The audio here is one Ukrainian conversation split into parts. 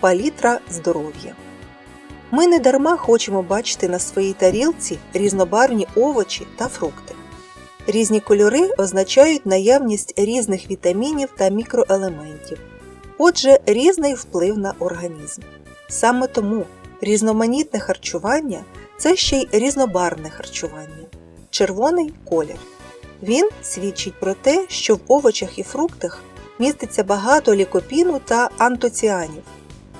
палітра здоров'я. Ми не дарма хочемо бачити на своїй тарілці різнобарвні овочі та фрукти. Різні кольори означають наявність різних вітамінів та мікроелементів. Отже, різний вплив на організм. Саме тому різноманітне харчування це ще й різнобарвне харчування. Червоний колір. Він свідчить про те, що в овочах і фруктах міститься багато лікопіну та антоціанів.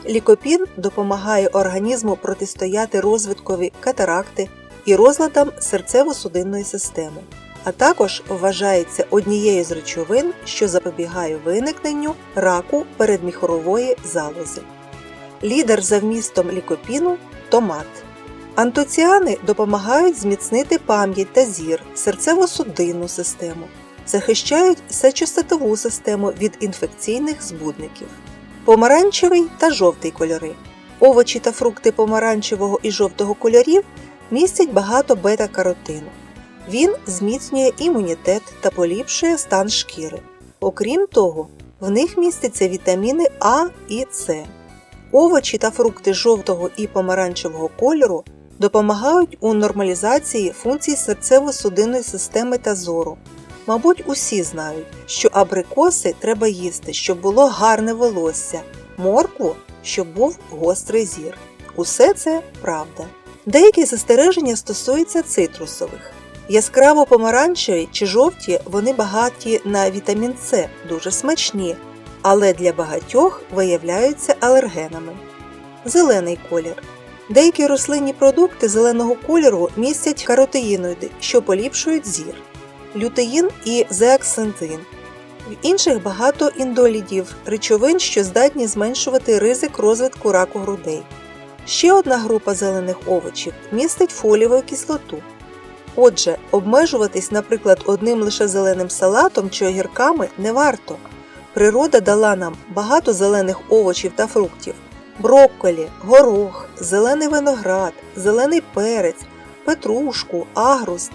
Лікопін допомагає організму протистояти розвиткові катаракти і розладам серцево-судинної системи, а також вважається однією з речовин, що запобігає виникненню раку передміхорової залози. Лідер за вмістом лікопіну томат. Антоціани допомагають зміцнити пам'ять та зір, серцево-судинну систему, захищають сечостатову систему від інфекційних збудників. Помаранчевий та жовтий кольори. Овочі та фрукти помаранчевого і жовтого кольорів містять багато бета-каротину. Він зміцнює імунітет та поліпшує стан шкіри. Окрім того, в них містяться вітаміни А і С. Овочі та фрукти жовтого і помаранчевого кольору допомагають у нормалізації функцій серцево-судинної системи та зору. Мабуть, усі знають, що абрикоси треба їсти, щоб було гарне волосся, моркву, щоб був гострий зір. Усе це правда. Деякі застереження стосуються цитрусових. Яскраво помаранчеві чи жовті вони багаті на вітамін С, дуже смачні, але для багатьох виявляються алергенами. Зелений колір. Деякі рослинні продукти зеленого кольору містять каротеїноїди, що поліпшують зір лютеїн і зеаксантин. В інших багато індолідів, речовин, що здатні зменшувати ризик розвитку раку грудей. Ще одна група зелених овочів містить фолієву кислоту. Отже, обмежуватись, наприклад, одним лише зеленим салатом чи огірками не варто. Природа дала нам багато зелених овочів та фруктів: брокколі, горох, зелений виноград, зелений перець, петрушку, агруст.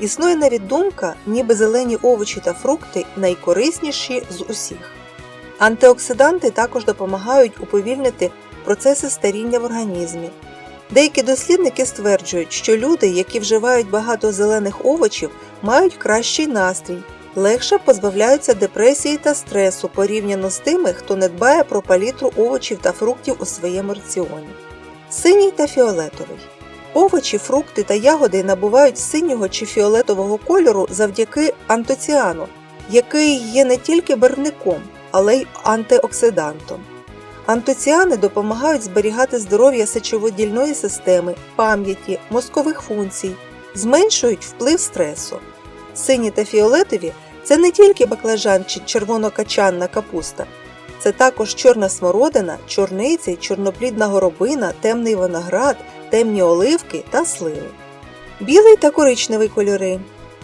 Існує навіть думка, ніби зелені овочі та фрукти найкорисніші з усіх. Антиоксиданти також допомагають уповільнити процеси старіння в організмі. Деякі дослідники стверджують, що люди, які вживають багато зелених овочів, мають кращий настрій, легше позбавляються депресії та стресу порівняно з тими, хто не дбає про палітру овочів та фруктів у своєму раціоні. Синій та фіолетовий. Овочі, фрукти та ягоди набувають синього чи фіолетового кольору завдяки антоціану, який є не тільки барвником, але й антиоксидантом. Антоціани допомагають зберігати здоров'я сечовидільної системи, пам'яті, мозкових функцій, зменшують вплив стресу. Сині та фіолетові це не тільки баклажан чи червонокачанна капуста, це також чорна смородина, чорниці, чорноплідна горобина, темний виноград, темні оливки та сливи. Білий та коричневий кольори.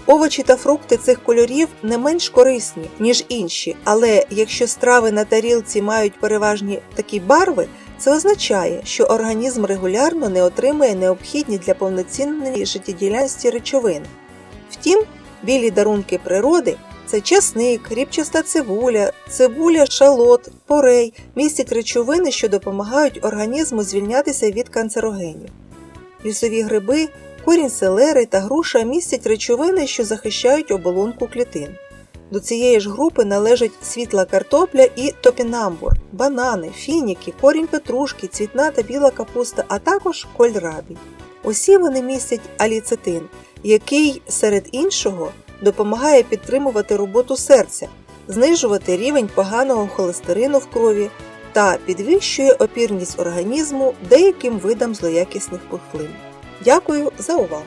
Овочі та фрукти цих кольорів не менш корисні, ніж інші, але якщо страви на тарілці мають переважні такі барви, це означає, що організм регулярно не отримує необхідні для повноцінної життєдіяльності речовини. Втім, білі дарунки природи це часник, ріпчаста цибуля, цибуля, шалот, порей містять речовини, що допомагають організму звільнятися від канцерогенів. Лісові гриби, корінь селери та груша містять речовини, що захищають оболонку клітин. До цієї ж групи належать світла картопля і топінамбур, банани, фініки, корінь петрушки, цвітна та біла капуста, а також кольрабі. Усі вони містять аліцетин, який, серед іншого, допомагає підтримувати роботу серця, знижувати рівень поганого холестерину в крові та підвищує опірність організму деяким видам злоякісних пухлин. Дякую за увагу!